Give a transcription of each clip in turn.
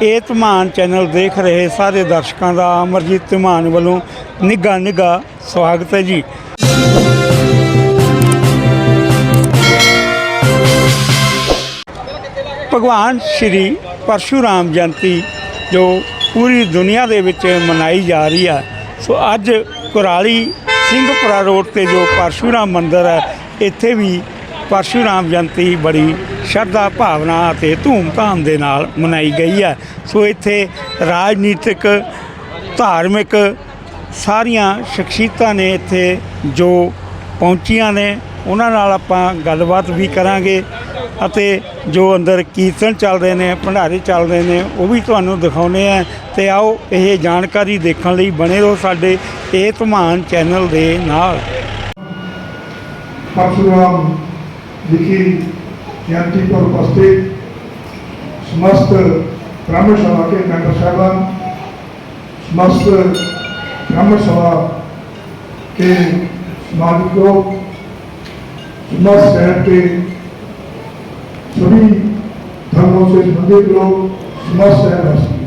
ਇਹ ਧਮਾਨ ਚੈਨਲ ਦੇਖ ਰਹੇ ਸਾਰੇ ਦਰਸ਼ਕਾਂ ਦਾ ਅਮਰਜੀਤ ਧਮਾਨ ਵੱਲੋਂ ਨਿੱਘਾ ਨਿੱਘਾ ਸਵਾਗਤ ਹੈ ਜੀ। ਭਗਵਾਨ ਸ਼੍ਰੀ ਪਰਸ਼ੂਰਾਮ ਜਯੰਤੀ ਜੋ ਪੂਰੀ ਦੁਨੀਆ ਦੇ ਵਿੱਚ ਮਨਾਈ ਜਾ ਰਹੀ ਹੈ ਸੋ ਅੱਜ ਕੁਰਾਲੀ ਸਿੰਘਪੁਰਾ ਰੋਡ ਤੇ ਜੋ ਪਰਸ਼ੂਰਾਮ ਮੰਦਿਰ ਹੈ, ਇੱਥੇ ਵੀ ਪਰਸ਼ੂਰਾਮ ਜਯੰਤੀ ਬੜੀ ਸ਼ਰਧਾ ਭਾਵਨਾ ਅਤੇ ਧੂਮ-ਧਾਮ ਦੇ ਨਾਲ ਮਨਾਈ ਗਈ ਹੈ। ਸੋ ਇੱਥੇ ਰਾਜਨੀਤਿਕ, ਧਾਰਮਿਕ ਸਾਰੀਆਂ ਸ਼ਖਸੀਅਤਾਂ ਨੇ ਇੱਥੇ ਜੋ ਪਹੁੰਚੀਆਂ ਨੇ। ਉਹਨਾਂ ਨਾਲ ਆਪਾਂ ਗੱਲਬਾਤ ਵੀ ਕਰਾਂਗੇ ਅਤੇ ਜੋ ਅੰਦਰ ਕੀਰਤਨ ਚੱਲਦੇ ਨੇ, ਭੰਡਾਰੇ ਚੱਲਦੇ ਨੇ, ਉਹ ਵੀ ਤੁਹਾਨੂੰ ਦਿਖਾਉਨੇ ਆ ਤੇ ਆਓ ਇਹ ਜਾਣਕਾਰੀ ਦੇਖਣ ਲਈ ਬਣੇ ਰਹੋ ਸਾਡੇ ਇਹ ਧਮਾਨ ਚੈਨਲ ਦੇ ਨਾਲ। ਪਰਸ਼ੂਰਾਮ ਵਿਖੇ जयंती पर उपस्थित समस्त ब्राह्मण सभा के मेंबर साहबान समस्त ब्राह्मण सभा के नागरिकों समस्त शहर के सभी धर्मों से संबंधित लोग, समस्त शहरवासी।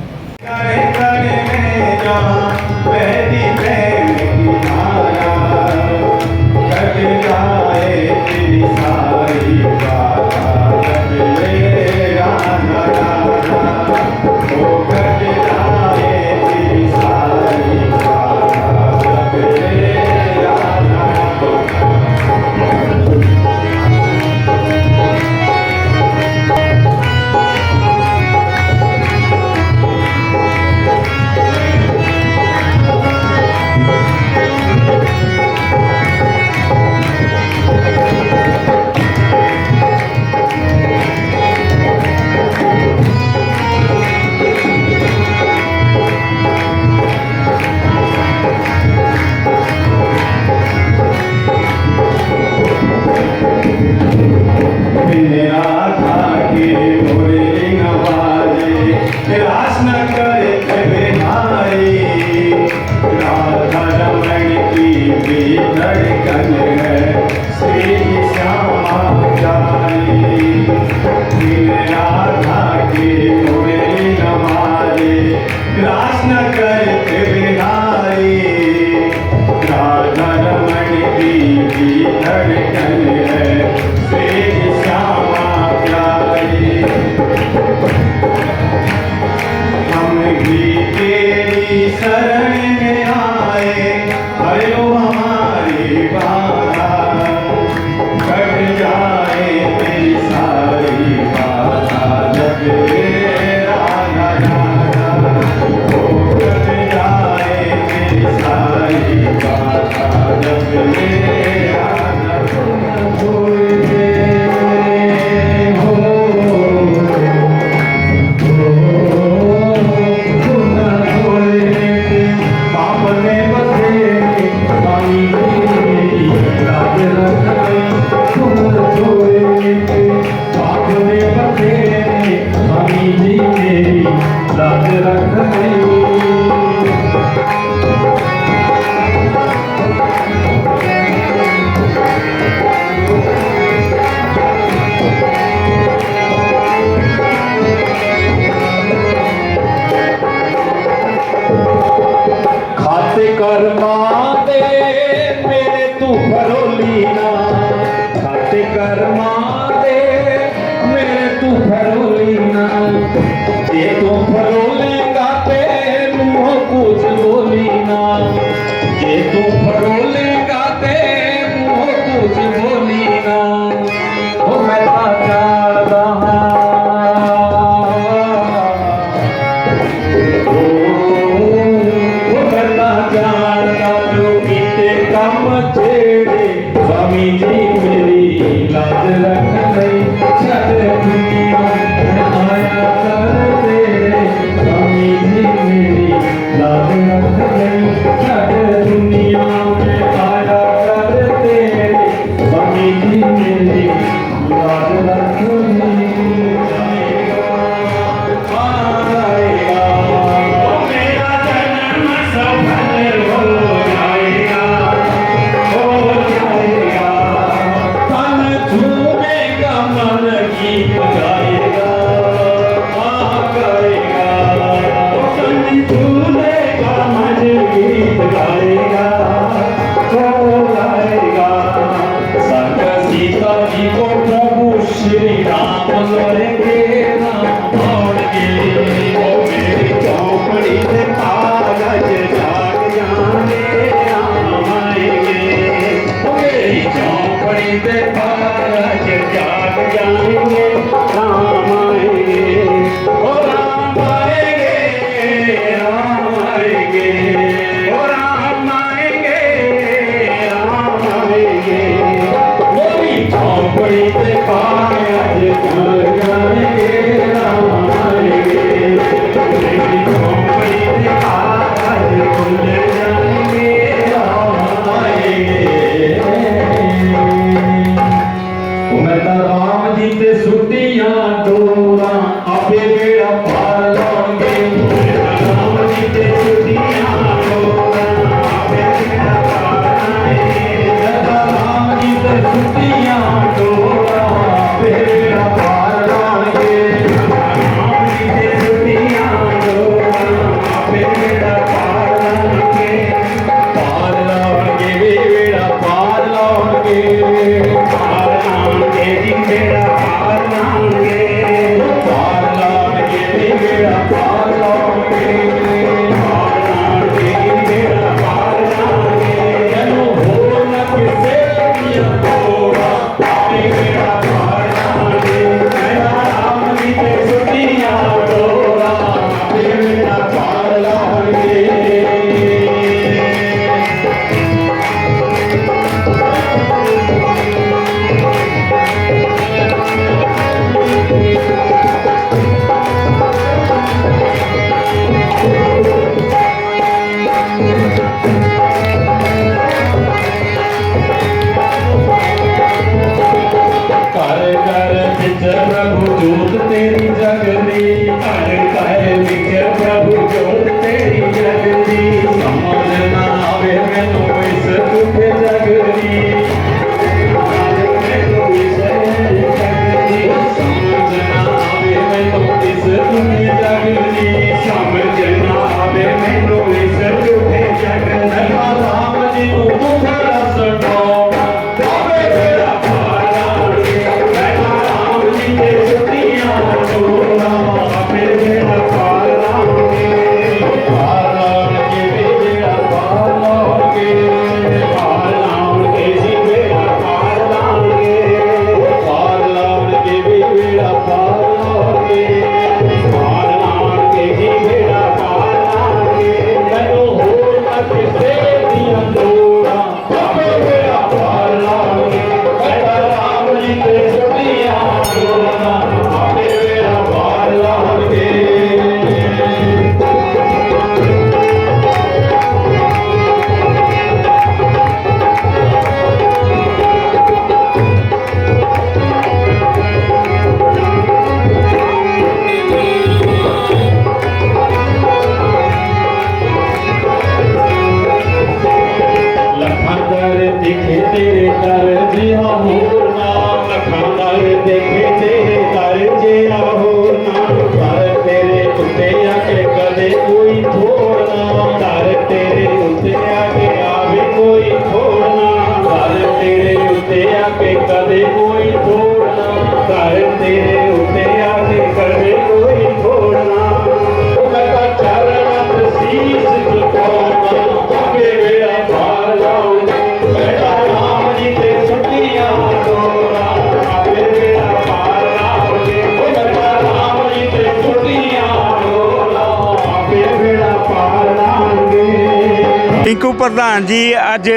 ਰਿੰਕੂ ਪ੍ਰਧਾਨ ਜੀ ਅੱਜ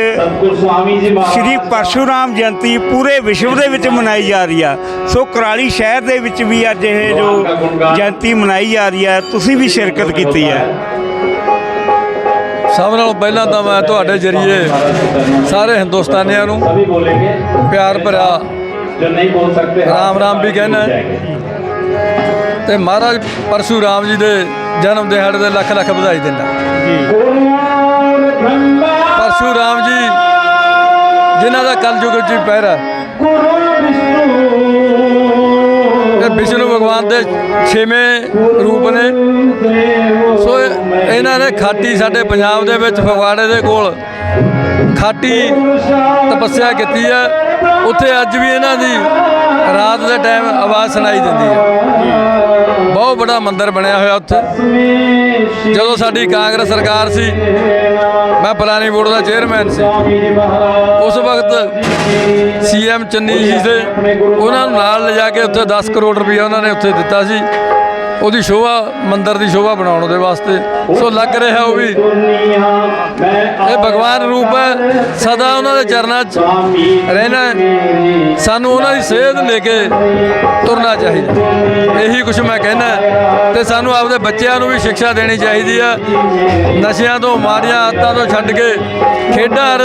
ਸ਼੍ਰੀ ਪਰਸ਼ੂਰਾਮ ਜਯੰਤੀ ਪੂਰੇ ਵਿਸ਼ਵ ਦੇ ਵਿੱਚ ਮਨਾਈ ਜਾ ਰਹੀ ਆ। ਸੋ ਕਰਾਲੀ ਸ਼ਹਿਰ ਦੇ ਵਿੱਚ ਵੀ ਅੱਜ ਇਹ ਜੋ ਜਯੰਤੀ ਮਨਾਈ ਜਾ ਰਹੀ ਆ ਤੁਸੀਂ ਵੀ ਸ਼ਿਰਕਤ ਕੀਤੀ ਹੈ ਸਭ ਨਾਲੋਂ ਪਹਿਲਾਂ ਤਾਂ ਮੈਂ ਤੁਹਾਡੇ ਜਰੀਏ ਸਾਰੇ ਹਿੰਦੁਸਤਾਨੀਆਂ ਨੂੰ ਪਿਆਰ ਭਰਿਆ ਰਾਮ ਰਾਮ ਵੀ ਕਹਿਣਾ ਤੇ ਮਹਾਰਾਜ ਪਰਸ਼ੂਰਾਮ ਜੀ ਦੇ ਜਨਮ ਦਿਹਾੜੇ ਦੇ ਲੱਖ ਲੱਖ ਵਧਾਈ ਦਿੰਦਾ। ਜੀ ਪਰਸ਼ੂਰਾਮ ਜੀ, ਜਿਨ੍ਹਾਂ ਦਾ ਕਲਯੁਗ ਵਿੱਚ ਪਹਿਰਾ। ਇਹ ਵਿਸ਼ਨੂੰ ਭਗਵਾਨ ਦੇ ਛੇਵੇਂ ਰੂਪ ਨੇ। ਸੋ ਇਹਨਾਂ ਨੇ ਖਾਟੀ ਸਾਡੇ ਪੰਜਾਬ ਦੇ ਵਿੱਚ ਫਗਵਾੜੇ ਦੇ ਕੋਲ। ਖਾਟੀ ਤਪੱਸਿਆ ਕੀਤੀ ਹੈ। ਉੱਥੇ ਅੱਜ ਵੀ ਇਹਨਾਂ ਦੀ ਰਾਤ ਦੇ ਟਾਈਮ ਆਵਾਜ਼ ਸੁਣਾਈ ਦਿੰਦੀ ਹੈ। ਬਹੁਤ ਵੱਡਾ ਮੰਦਿਰ ਬਣਿਆ ਹੋਇਆ ਉੱਥੇ। ਜਦੋਂ ਸਾਡੀ ਕਾਂਗਰਸ ਸਰਕਾਰ ਸੀ, ਮੈਂ ਪਲਾਨੀ ਬੋਰਡ ਦਾ ਚੇਅਰਮੈਨ ਸੀ। ਉਸ ਵਕਤ ਸੀਐਮ ਚੰਨੀ ਜੀ ਦੇ ਉਹਨਾਂ ਨੂੰ ਨਾਲ ਲਿਜਾ ਕੇ ਉੱਥੇ 10 ਕਰੋੜ ਰੁਪਏ ਉਹਨਾਂ ਨੇ ਉੱਥੇ ਦਿੱਤਾ ਸੀ। ਉਹਦੀ ਸ਼ੋਭਾ, ਮੰਦਿਰ ਦੀ ਸ਼ੋਭਾ ਬਣਾਉਣ ਦੇ ਵਾਸਤੇ। ਸੋ ਲੱਗ ਰਿਹਾ ਉਹ ਵੀ। ਇਹ ਭਗਵਾਨ ਰੂਪ ਹੈ। ਸਦਾ ਉਹਨਾਂ ਦੇ ਚਰਨਾਂ 'ਚ ਰਹਿਣਾ ਸਾਨੂੰ ਉਹਨਾਂ ਦੀ ਸੇਧ ਲੈ ਕੇ ਤੁਰਨਾ ਚਾਹੀਦਾ ਇਹੀ ਕੁਝ ਮੈਂ ਕਹਿਣਾ ਤੇ ਸਾਨੂੰ ਆਪਦੇ ਬੱਚਿਆਂ ਨੂੰ ਵੀ ਸਿੱਖਿਆ ਦੇਣੀ ਚਾਹੀਦੀ ਆ ਨਸ਼ਿਆਂ ਤੋਂ, ਮਾਰੀਆਂ ਆਦਤਾਂ ਤੋਂ ਛੱਡ ਕੇ ਖੇਡਾਂ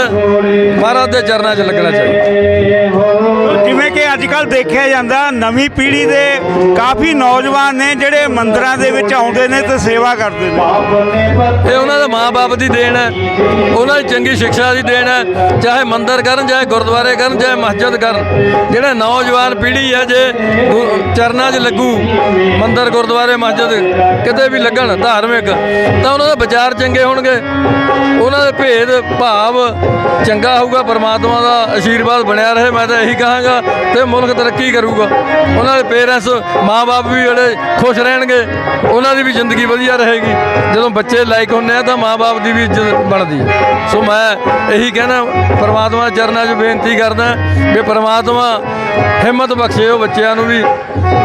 ਮਹਾਰਾਜ ਦੇ ਚਰਨਾਂ 'ਚ ਲੱਗਣਾ ਚਾਹੀਦਾ ਜਿਵੇਂ ਕਿ ਅੱਜ ਕੱਲ ਦੇਖਿਆ ਜਾਂਦਾ, ਨਵੀਂ ਪੀੜ੍ਹੀ ਦੇ ਕਾਫੀ ਨੌਜਵਾਨ ਨੇ ਜਿਹੜੇ ਮੰਦਰਾਂ ਦੇ ਵਿੱਚ ਆਉਂਦੇ ਨੇ ਤੇ ਸੇਵਾ ਕਰਦੇ ਨੇ। ਇਹ ਉਹਨਾਂ ਦੇ ਮਾਪੇ ਦੀ ਦੇਣ ਹੈ, ਉਹਨਾਂ ਦੀ ਚੰਗੀ ਸਿੱਖਿਆ ਦੀ ਦੇਣ ਹੈ, ਚਾਹੇ ਮੰਦਿਰ ਕਰਨ, ਚਾਹੇ ਗੁਰਦੁਆਰੇ ਕਰਨ, ਚਾਹੇ ਮਸਜਿਦ ਕਰਨ। ਜਿਹੜੇ ਨੌਜਵਾਨ ਪੀੜ੍ਹੀ ਹੈ ਜੇ ਚਰਨਾਂ 'ਚ ਲੱਗੂ, ਮੰਦਰ, ਗੁਰਦੁਆਰੇ, ਮਸਜਿਦ, ਕਿਤੇ ਵੀ ਲੱਗਣ ਧਾਰਮਿਕ, ਤਾਂ ਉਹਨਾਂ ਦੇ ਵਿਚਾਰ ਚੰਗੇ ਹੋਣਗੇ। ਉਹਨਾਂ ਦੇ ਭੇਦ, ਭਾਵ ਚੰਗਾ ਹੋਊਗਾ, ਪਰਮਾਤਮਾ ਦਾ ਆਸ਼ੀਰਵਾਦ ਬਣਿਆ ਰਹੇ, ਮੈਂ ਤਾਂ ਇਹੀ ਕਹਾਂਗਾ ਤੇ ਮੁਲਕ ਤਰੱਕੀ ਕਰੂਗਾ। ਉਹਨਾਂ ਦੇ ਪੇਰੈਂਟਸ ਮਾਪੇ ਵੀ ਜਿਹੜੇ ਖੁਸ਼ ਰਹਿਣਗੇ, ਉਹਨਾਂ ਦੀ ਵੀ ਜ਼ਿੰਦਗੀ ਵਧੀਆ ਰਹੇਗੀ। ਜਦੋਂ ਬੱਚੇ ਲਾਇਕ ਹੁੰਦੇ ਆ ਤਾਂ ਮਾਪੇ ਦੀ ਵੀ ਇੱਜ਼ਤ ਬਣਦੀ ਸੋ ਮੈਂ ਇਹੀ ਕਹਿਣਾ, ਪਰਮਾਤਮਾ ਚਰਨਾਂ 'ਚ ਬੇਨਤੀ ਕਰਦਾ ਵੀ ਪਰਮਾਤਮਾ ਹਿੰਮਤ ਬਖਸ਼ੇ ਉਹ ਬੱਚਿਆਂ ਨੂੰ ਵੀ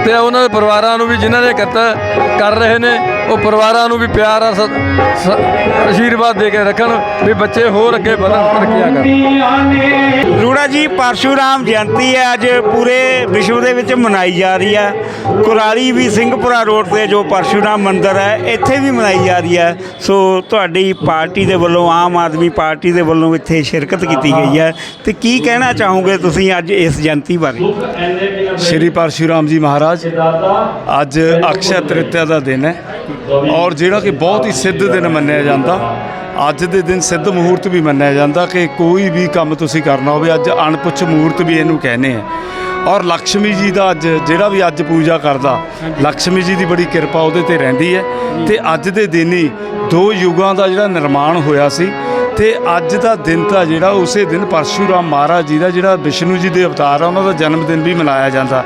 ਤੇ ਉਹਨਾਂ ਦੇ ਪਰਿਵਾਰਾਂ ਨੂੰ ਵੀ ਜਿਨ੍ਹਾਂ ਨੇ ਕਰਤਾ ਕਰ ਰਹੇ ਨੇ, ਉਹ ਪਰਿਵਾਰਾਂ ਨੂੰ ਵੀ ਪਿਆਰ ਆ ਸ- ਆਸ਼ੀਰਵਾਦ ਦੇ ਕੇ ਰੱਖਣ ਵੀ ਬੱਚੇ ਹੋਰ ਅੱਗੇ ਵਧਣ, ਤਰੱਕੀਆਂ ਕਰਨ। ਰੂੜਾ ਜੀ, ਪਰਸ਼ੂਰਾਮ ਜਯੰਤੀ ਹੈ, ਅੱਜ ਪੂਰੇ ਵਿਸ਼ਵ ਦੇ ਵਿੱਚ ਮਨਾਈ ਜਾ ਰਹੀ ਹੈ। ਕੁਰਾਲੀ ਵੀ ਸਿੰਘਪੁਰਾ ਰੋਡ ਤੇ ਜੋ ਪਰਸ਼ੂਰਾਮ ਮੰਦਿਰ ਹੈ, ਇੱਥੇ ਵੀ ਮਨਾਈ ਜਾ ਰਹੀ ਹੈ। ਸੋ ਤੁਹਾਡੀ ਪਾਰਟੀ ਦੇ ਵੱਲੋਂ, ਆਮ ਆਦਮੀ ਪਾਰਟੀ ਦੇ ਵੱਲੋਂ ਇੱਥੇ ਸ਼ਿਰਕਤ ਕੀਤੀ ਗਈ ਹੈ। ਤੇ ਕੀ ਕਹਿਣਾ ਚਾਹੋਗੇ ਤੁਸੀਂ ਅੱਜ ਇਸ ਜਯੰਤੀ ਬਾਰੇ? ਸ਼੍ਰੀ ਪਰਸ਼ੂਰਾਮ ਜੀ ਮਹਾਰਾਜ, ਅੱਜ ਅਕਸ਼ਯ ਤ੍ਰਿਤਿਆ ਦਾ ਦਿਨ ਹੈ ਔਰ ਜਿਹੜਾ ਕਿ ਬਹੁਤ ਹੀ ਸਿੱਧ ਦਿਨ ਮੰਨਿਆ ਜਾਂਦਾ। ਅੱਜ ਦੇ ਦਿਨ ਸਿੱਧ ਮਹੂਰਤ ਵੀ ਮੰਨਿਆ ਜਾਂਦਾ ਕਿ ਕੋਈ ਵੀ ਕੰਮ ਤੁਸੀਂ ਕਰਨਾ ਹੋਵੇ, ਅੱਜ ਅਣਪੁੱਛ ਮਹੂਰਤ ਵੀ ਇਹਨੂੰ ਕਹਿੰਦੇ ਆ। ਔਰ ਲక్ష్ਮੀ ਜੀ ਦਾ ਅੱਜ ਜਿਹੜਾ ਵੀ ਅੱਜ ਪੂਜਾ ਕਰਦਾ ਲక్ష్ਮੀ ਜੀ ਦੀ ਬੜੀ ਕਿਰਪਾ ਉਹਦੇ ਤੇ ਰਹਿੰਦੀ ਹੈ। ਤੇ ਅੱਜ ਦੇ ਦਿਨ ਹੀ ਦੋ ਯੁਗਾਂ ਦਾ ਜਿਹੜਾ ਨਿਰਮਾਣ ਹੋਇਆ ਸੀ ਤੇ ਅੱਜ ਦਾ ਦਿਨ ਤਾਂ ਜਿਹੜਾ ਉਸੇ ਦਿਨ ਪਰਸ਼ੂਰਾਮ ਮਹਾਰਾਜ ਜੀ ਦਾ ਜਿਹੜਾ ਵਿਸ਼ਨੂੰ ਜੀ ਦੇ ਅਵਤਾਰ ਆ ਉਹਨਾਂ ਦਾ ਜਨਮ ਦਿਨ ਵੀ ਮਨਾਇਆ ਜਾਂਦਾ।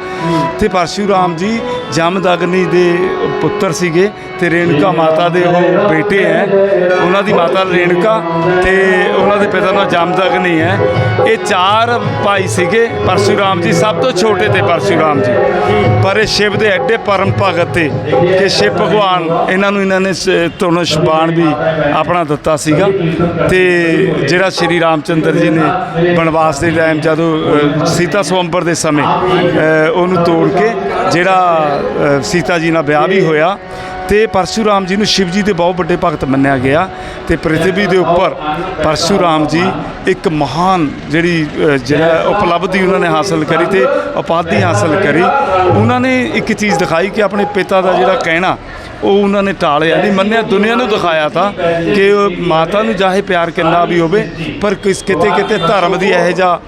ਤੇ ਪਰਸ਼ੂਰਾਮ ਜੀ ਜਮਦਗਨੀ ਦੇ ਪੁੱਤਰ ਸੀਗੇ ਤੇ ਰੇਣੂਕਾ ਮਾਤਾ ਦੇ ਉਹ ਬੇਟੇ ਹੈ। ਉਹਨਾਂ ਦੀ ਮਾਤਾ ਰੇਣੂਕਾ ਤੇ ਉਹਨਾਂ ਦੇ ਪਿਤਾ ਦਾ ਜਮਦਗਨੀ ਹੈ। ਇਹ ਚਾਰ ਭਾਈ ਸੀਗੇ ਪਰਸ਼ੂਰਾਮ ਜੀ ਸਭ ਤੋਂ ਛੋਟੇ ਤੇ ਪਰਸ਼ੂਰਾਮ ਜੀ। ਪਰ ਇਹ ਸ਼ਿਵ ਦੇ ਐਡੇ ਪਰਮ ਭਗਤ ਤੇ ਕਿ ਸ਼ਿਵ ਭਗਵਾਨ ਇਹਨਾਂ ਨੂੰ ਇਹਨਾਂ ਨੇ ਸ- ਧਨੁਸ਼ ਬਾਣ ਵੀ ਆਪਣਾ ਦਿੱਤਾ ਸੀਗਾ। ਤੇ ਜਿਹੜਾ ਸ਼੍ਰੀ ਰਾਮਚੰਦਰ ਜੀ ਨੇ ਬਨਵਾਸ ਦੇ ਟਾਈਮ ਜਦੋਂ ਸੀਤਾ ਸਵੰਬਰ ਦੇ ਸਮੇਂ ਉਹਨੂੰ ਤੋੜ ਕੇ ਜਿਹੜਾ ਸੀਤਾ ਜੀ ਨਾਲ ਵਿਆਹ ਵੀ ਹੋਇਆ ਤੇ ਪਰਸ਼ੂਰਾਮ ਜੀ ਨੂੰ ਸ਼ਿਵ ਜੀ ਦੇ ਬਹੁਤ ਵੱਡੇ ਭਗਤ ਮੰਨਿਆ ਗਿਆ ਤੇ ਪ੍ਰਿਥਵੀ ਦੇ ਉੱਪਰ ਪਰਸ਼ੂਰਾਮ ਜੀ ਇੱਕ ਮਹਾਨ ਜਿਹੜੀ ਜਿਹੜਾ ਉਪਲਬਧੀ ਉਹਨਾਂ ਨੇ ਹਾਸਲ ਕਰੀ ਤੇ ਉਪਾਧੀ ਹਾਸਲ ਕਰੀ। ਉਹਨਾਂ ਨੇ ਇੱਕ ਚੀਜ਼ ਦਿਖਾਈ ਕਿ ਆਪਣੇ ਪਿਤਾ ਦਾ ਜਿਹੜਾ ਕਹਿਣਾ ਉਹ ਉਹਨਾਂ ਨੇ ਟਾਲਿਆ ਨਹੀਂ, ਮੰਨਿਆ ਦੁਨੀਆ ਨੂੰ ਦਿਖਾਇਆ ਤਾਂ ਕਿ ਮਾਤਾ ਨੂੰ ਚਾਹੇ ਪਿਆਰ ਕਿੰਨਾ ਵੀ ਹੋਵੇ, ਪਰ ਕਿਸ ਕਿਤੇ ਕਿਤੇ ਧਰਮ ਦੀ ਇਹੋ ਜਿਹਾ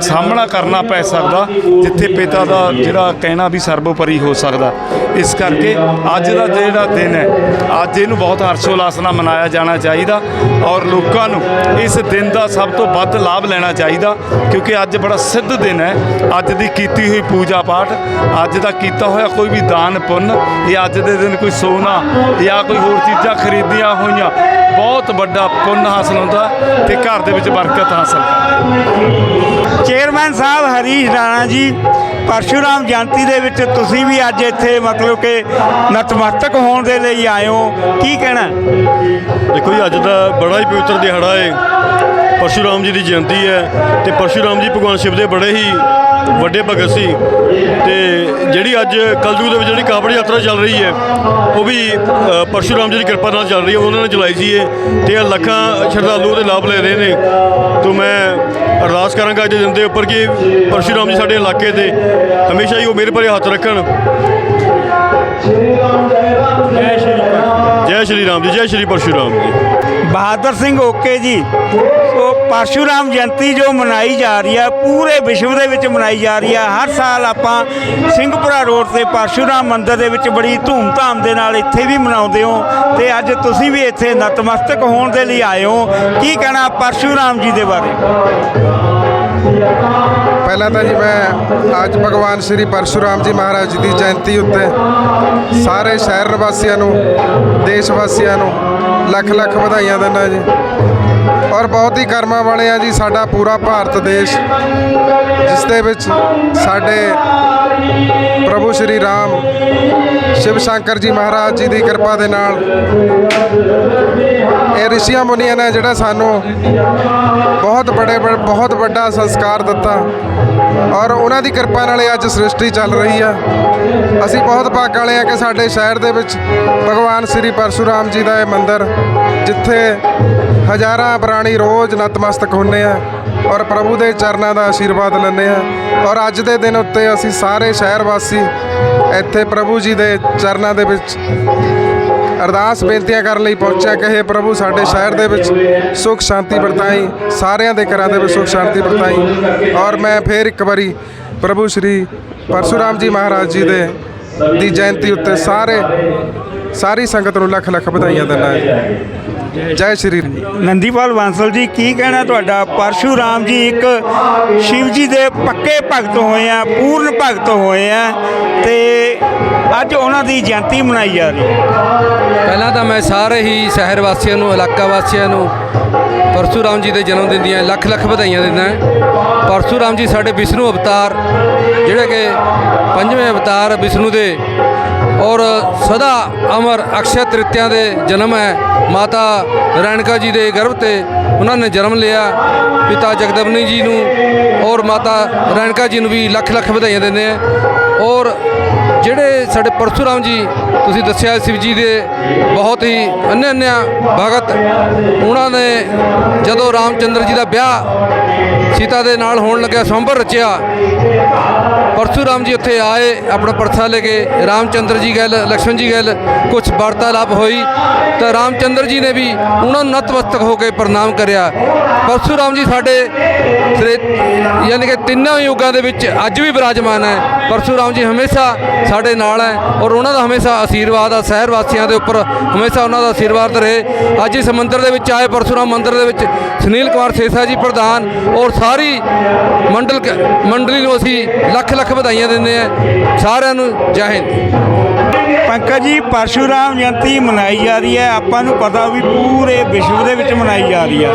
ਸਾਹਮਣਾ ਕਰਨਾ ਪੈ ਸਕਦਾ, ਜਿੱਥੇ ਪਿਤਾ ਦਾ ਜਿਹੜਾ ਕਹਿਣਾ ਵੀ ਸਰਬੋਪਰੀ ਹੋ ਸਕਦਾ। ਇਸ ਕਰਕੇ ਅੱਜ ਦਾ ਜਿਹੜਾ ਦਿਨ ਹੈ, ਅੱਜ ਇਹਨੂੰ ਬਹੁਤ ਹਰਸ਼ੋਲਾਸ ਨਾਲ ਮਨਾਇਆ ਜਾਣਾ ਚਾਹੀਦਾ ਔਰ ਲੋਕਾਂ ਨੂੰ ਇਸ ਦਿਨ ਦਾ ਸਭ ਤੋਂ ਵੱਧ ਲਾਭ ਲੈਣਾ ਚਾਹੀਦਾ, ਕਿਉਂਕਿ ਅੱਜ ਬੜਾ ਸਿੱਧ ਦਿਨ ਹੈ। ਅੱਜ ਦੀ ਕੀਤੀ ਹੋਈ ਪੂਜਾ ਪਾਠ, ਅੱਜ ਦਾ ਕੀਤਾ ਹੋਇਆ ਕੋਈ ਵੀ ਦਾਨ ਪੁੰਨ, ਇਹ ਅੱਜ ਦੇ ਦਿਨ ਕੋਈ ਸੋਨਾ ਜਾਂ ਕੋਈ ਹੋਰ ਚੀਜ਼ਾਂ ਖਰੀਦੀਆਂ ਹੋਈਆਂ। ਬਹੁਤ ਵੱਡਾ ਪੁੰਨ ਹਾਸਲ ਹੁੰਦਾ ਤੇ ਘਰ ਦੇ ਵਿੱਚ ਬਰਕਤ ਹਾਸਲ। ਚੇਅਰਮੈਨ ਸਾਹਿਬ ਹਰੀਸ਼ ਰਾਣਾ ਜੀ ਪਰਸ਼ੂਰਾਮ ਜਯੰਤੀ ਦੇ ਵਿੱਚ ਤੁਸੀਂ ਵੀ ਅੱਜ ਇੱਥੇ ਮਤਲਬ ਕਿ ਨਤਮਸਤਕ ਹੋਣ ਦੇ ਲਈ ਆਏ ਹੋ। ਕੀ ਕਹਿਣਾ? ਦੇਖੋ ਜੀ ਅੱਜ ਦਾ ਬੜਾ ਹੀ ਪਵਿੱਤਰ ਦਿਹਾੜਾ ਹੈ ਪਰਸ਼ੂਰਾਮ ਜੀ ਦੀ ਜਯੰਤੀ ਹੈ ਤੇ ਪਰਸ਼ੂਰਾਮ ਜੀ ਭਗਵਾਨ ਸ਼ਿਵ ਦੇ ਬੜੇ ਹੀ ਵੱਡੇ ਭਗਤ ਸੀ ਤੇ ਜਿਹੜੀ ਅੱਜ ਕਲਯੁਗ ਦੇ ਵਿੱਚ ਜਿਹੜੀ ਕਾਵੜ ਯਾਤਰਾ ਚੱਲ ਰਹੀ ਹੈ ਉਹ ਵੀ ਅ, ਪਰਸ਼ੂਰਾਮ ਜੀ ਦੀ ਕਿਰਪਾ ਨਾਲ ਚੱਲ ਰਹੀ ਹੈ ਉਹਨਾਂ ਨੇ ਚਲਾਈ ਸੀ ਇਹ ਤੇ ਲੱਖਾਂ ਸ਼ਰਧਾਲੂ ਉਹਦੇ ਲਾਭ ਲੈ ਰਹੇ ਨੇ। ਤੋਂ ਮੈਂ ਅਰਦਾਸ ਕਰਾਂਗਾ ਅੱਜ ਦਿਨ ਦੇ ਉੱਪਰ ਕਿ ਪਰਸ਼ੂਰਾਮ ਜੀ ਸਾਡੇ ਇਲਾਕੇ ਤੇ ਹਮੇਸ਼ਾ ਹੀ ਉਹ ਮੇਰੇ ਭਰੇ ਹੱਥ ਰੱਖਣ। ਜੈ ਸ਼੍ਰੀ ਰਾਮ ਜੀ ਜੈ ਸ਼੍ਰੀ ਪਰਸ਼ੂਰਾਮ ਜੀ। ਬਹਾਦਰ ਸਿੰਘ ਓਕੇ ਜੀ। ਸੋ ਪਰਸ਼ੂਰਾਮ ਜਯੰਤੀ ਜੋ ਮਨਾਈ ਜਾ ਰਹੀ ਹੈ ਪੂਰੇ ਵਿਸ਼ਵ ਦੇ ਵਿੱਚ ਮਨਾਈ ਜਾ ਰਹੀ ਹੈ ਹਰ ਸਾਲ ਆਪਾਂ ਸਿੰਘਪੁਰਾ ਰੋਡ ਤੇ ਪਰਸ਼ੂਰਾਮ ਮੰਦਿਰ ਦੇ ਵਿੱਚ ਬੜੀ ਧੂਮਧਾਮ ਦੇ ਨਾਲ ਇੱਥੇ ਵੀ ਮਨਾਉਂਦੇ ਹੋ ਤੇ ਅੱਜ ਤੁਸੀਂ ਵੀ ਇੱਥੇ ਨਤਮਸਤਕ ਹੋਣ ਦੇ ਲਈ ਆਏ ਹੋ। ਕੀ ਕਹਿਣਾ ਪਰਸ਼ੂਰਾਮ ਜੀ ਦੇ ਬਾਰੇ? ਪਹਿਲਾਂ ਤਾਂ ਜੀ ਮੈਂ ਅੱਜ ਭਗਵਾਨ ਸ੍ਰੀ ਪਰਸ਼ੂਰਾਮ ਜੀ ਮਹਾਰਾਜ ਦੀ ਜਯੰਤੀ ਉੱਤੇ ਸਾਰੇ ਸ਼ਹਿਰ ਵਾਸੀਆਂ ਨੂੰ ਦੇਸ਼ ਵਾਸੀਆਂ ਨੂੰ ਲੱਖ ਲੱਖ ਵਧਾਈਆਂ ਦਿੰਦਾ ਜੀ। ਔਰ ਬਹੁਤ ਹੀ ਕਰਮਾਂ ਵਾਲੇ ਆ ਜੀ ਸਾਡਾ ਪੂਰਾ ਭਾਰਤ ਦੇਸ਼, ਜਿਸ ਦੇ ਵਿੱਚ ਸਾਡੇ ਪ੍ਰਭੂ ਸ਼੍ਰੀ ਰਾਮ, ਸ਼ਿਵ ਸ਼ੰਕਰ ਜੀ ਮਹਾਰਾਜ ਜੀ ਦੀ ਕਿਰਪਾ ਦੇ ਨਾਲ ਇਹ ਰਿਸ਼ੀਆਂ ਮੁਨੀਆਂ ਨੇ ਜਿਹੜਾ ਸਾਨੂੰ ਬਹੁਤ ਬੜੇ ਬੜ- ਬਹੁਤ ਵੱਡਾ ਸੰਸਕਾਰ ਦਿੱਤਾ ਔਰ ਉਹਨਾਂ ਦੀ ਕਿਰਪਾ ਨਾਲ ਇਹ ਅੱਜ ਸ੍ਰਿਸ਼ਟੀ ਚੱਲ ਰਹੀ ਆ। ਅਸੀਂ ਬਹੁਤ ਭਾਗ ਵਾਲੇ ਆ ਕਿ ਸਾਡੇ ਸ਼ਹਿਰ ਦੇ ਵਿੱਚ ਭਗਵਾਨ ਸ੍ਰੀ ਪਰਸ਼ੂਰਾਮ ਜੀ ਦਾ ਇਹ ਮੰਦਿਰ, ਜਿੱਥੇ ਹਜ਼ਾਰਾਂ ਪ੍ਰਾਣੀ ਰੋਜ਼ ਨਤਮਸਤਕ ਹੁੰਦੇ ਆ ਔਰ ਪ੍ਰਭੂ ਦੇ ਚਰਨਾਂ ਦਾ ਆਸ਼ੀਰਵਾਦ ਲੈਂਦੇ ਆ। ਔਰ ਅੱਜ ਦੇ ਦਿਨ ਉੱਤੇ ਅਸੀਂ ਸਾਰੇ ਸ਼ਹਿਰ ਵਾਸੀ ਇੱਥੇ ਪ੍ਰਭੂ ਜੀ ਦੇ ਚਰਨਾਂ ਦੇ ਵਿੱਚ ਅਰਦਾਸ ਬੇਨਤੀਆਂ ਕਰਨ ਲਈ ਪਹੁੰਚਿਆ ਕਿ ਹੇ ਪ੍ਰਭੂ, ਸਾਡੇ ਸ਼ਹਿਰ ਦੇ ਵਿੱਚ ਸੁਖ ਸ਼ਾਂਤੀ ਵਰਤਾਈ, ਸਾਰਿਆਂ ਦੇ ਘਰਾਂ ਦੇ ਵਿੱਚ ਸੁਖ ਸ਼ਾਂਤੀ ਵਰਤਾਈ। ਔਰ ਮੈਂ ਫੇਰ ਇੱਕ ਵਾਰੀ ਪ੍ਰਭੂ ਸ਼੍ਰੀ ਪਰਸ਼ੁਰਾਮ ਜੀ ਮਹਾਰਾਜ ਜੀ ਦੇ ਦੀ ਜਯੰਤੀ ਉੱਤੇ ਸਾਰੇ ਸਾਰੀ ਸੰਗਤ ਨੂੰ ਲੱਖ ਲੱਖ ਵਧਾਈਆਂ ਦਿੰਦਾ ਹਾਂ। ਜੈ ਸ਼੍ਰੀ ਰਾਮ। ਨੰਦੀਪਾਲ ਬਾਂਸਲ ਜੀ ਕੀ ਕਹਿਣਾ ਤੁਹਾਡਾ? ਪਰਸ਼ੂਰਾਮ ਜੀ ਇੱਕ ਸ਼ਿਵ ਜੀ ਦੇ ਪੱਕੇ ਭਗਤ ਹੋਏ ਆ ਪੂਰਨ ਭਗਤ ਹੋਏ ਆ ਤੇ ਅੱਜ ਉਹਨਾਂ ਦੀ ਜਯੰਤੀ ਮਨਾਈ ਜਾ ਰਹੀ ਹੈ। ਪਹਿਲਾਂ ਤਾਂ ਮੈਂ ਸਾਰੇ ਹੀ ਸ਼ਹਿਰ ਵਾਸੀਆਂ ਨੂੰ ਇਲਾਕਾ ਵਾਸੀਆਂ ਨੂੰ ਪਰਸ਼ੂਰਾਮ ਜੀ ਦੇ ਜਨਮ ਦਿਨ ਦੀਆਂ ਲੱਖ ਲੱਖ ਵਧਾਈਆਂ ਦਿੰਦਾ ਹਾਂ। ਪਰਸ਼ੂਰਾਮ ਜੀ ਸਾਡੇ ਵਿਸ਼ਨੂੰ ਅਵਤਾਰ ਜਿਹੜੇ ਕਿ ਪੰਜਵੇਂ ਅਵਤਾਰ ਵਿਸ਼ਨੂੰ ਦੇ ਔਰ ਸਦਾ ਅਮਰ ਅਕਸ਼ੈ ਤ੍ਰਿਤਿਆ ਦੇ ਜਨਮ ਹੈ। ਮਾਤਾ ਰੈਣਕਾ ਜੀ ਦੇ ਗਰਭ ਤੇ ਉਹਨਾਂ ਨੇ ਜਨਮ ਲਿਆ, ਪਿਤਾ ਜਗਦਬਨੀ ਜੀ ਨੂੰ ਔਰ ਮਾਤਾ ਰੈਣਕਾ ਜੀ ਨੂੰ ਵੀ ਲੱਖ ਲੱਖ ਵਧਾਈਆਂ ਦਿੰਦੇ ਆ। ਔਰ ਜਿਹੜੇ ਸਾਡੇ ਪਰਸ਼ੂਰਾਮ ਜੀ, ਤੁਸੀਂ ਦੱਸਿਆ ਸ਼ਿਵ ਜੀ ਦੇ ਬਹੁਤ ਹੀ ਅੰਨੇ ਅੰਨਿਆ ਭਗਤ, ਉਹਨਾਂ ਨੇ ਜਦੋਂ ਰਾਮਚੰਦਰ ਜੀ ਦਾ ਵਿਆਹ ਸੀਤਾ ਦੇ ਨਾਲ ਹੋਣ ਲੱਗਿਆ ਸੰਭਰ ਰਚਿਆ, ਪਰਸ਼ੂਰਾਮ ਜੀ ਉੱਥੇ ਆਏ, ਆਪਣਾ ਪਰਥਾ ਲੈ ਕੇ ਰਾਮਚੰਦਰ ਜੀ ਗੱਲ ਲక్ష్మణ ਜੀ ਗੱਲ ਕੁਝ ਵਾਰਤਾਲਾਪ ਹੋਈ, ਤਾਂ ਰਾਮਚੰਦਰ ਜੀ ਨੇ ਵੀ ਉਹਨਾਂ ਨੂੰ ਨਤਮਸਤਕ ਹੋ ਕੇ ਪ੍ਰਣਾਮ ਕਰਿਆ। ਪਰਸ਼ੂਰਾਮ ਜੀ ਸਾਡੇ ਸ੍ਰੇ- ਯਾਨੀ ਕਿ ਤਿੰਨਾਂ ਯੁੱਗਾਂ ਦੇ ਵਿੱਚ ਅੱਜ ਵੀ ਵਿਰਾਜਮਾਨ ਹੈ। ਪਰਸ਼ੂਰਾਮ ਜੀ ਹਮੇਸ਼ਾ ਸਾਡੇ ਨਾਲ ਹੈ ਔਰ ਉਹਨਾਂ ਦਾ ਹਮੇਸ਼ਾ ਆਸ਼ੀਰਵਾਦ ਆ, ਸ਼ਹਿਰ ਵਾਸੀਆਂ ਦੇ ਉੱਪਰ ਹਮੇਸ਼ਾ ਉਹਨਾਂ ਦਾ ਆਸ਼ੀਰਵਾਦ ਰਹੇ। ਅੱਜ ਇਸ ਮੰਦਿਰ ਦੇ ਵਿੱਚ ਆਏ, ਪਰਸ਼ੂਰਾਮ ਮੰਦਿਰ ਦੇ ਵਿੱਚ ਸੁਨੀਲ ਕੁਮਾਰ ਸੇਸਾ ਜੀ ਪ੍ਰਧਾਨ ਔਰ ਸਾਰੀ ਮੰਡਲ ਕ- ਮੰਡਲੀ ਨੂੰ ਅਸੀਂ ਲੱਖ ਲੱਖ ਵਧਾਈਆਂ ਦਿੰਦੇ ਹਾਂ। ਸਾਰਿਆਂ ਨੂੰ ਜੈ ਹਿੰਦ। ਪੰਕਜ ਜੀ, ਪਰਸ਼ੂਰਾਮ ਜਯੰਤੀ ਮਨਾਈ ਜਾ ਰਹੀ ਹੈ। ਆਪਾਂ ਨੂੰ ਪਤਾ ਵੀ ਪੂਰੇ ਵਿਸ਼ਵ ਦੇ ਵਿੱਚ ਮਨਾਈ ਜਾ ਰਹੀ ਹੈ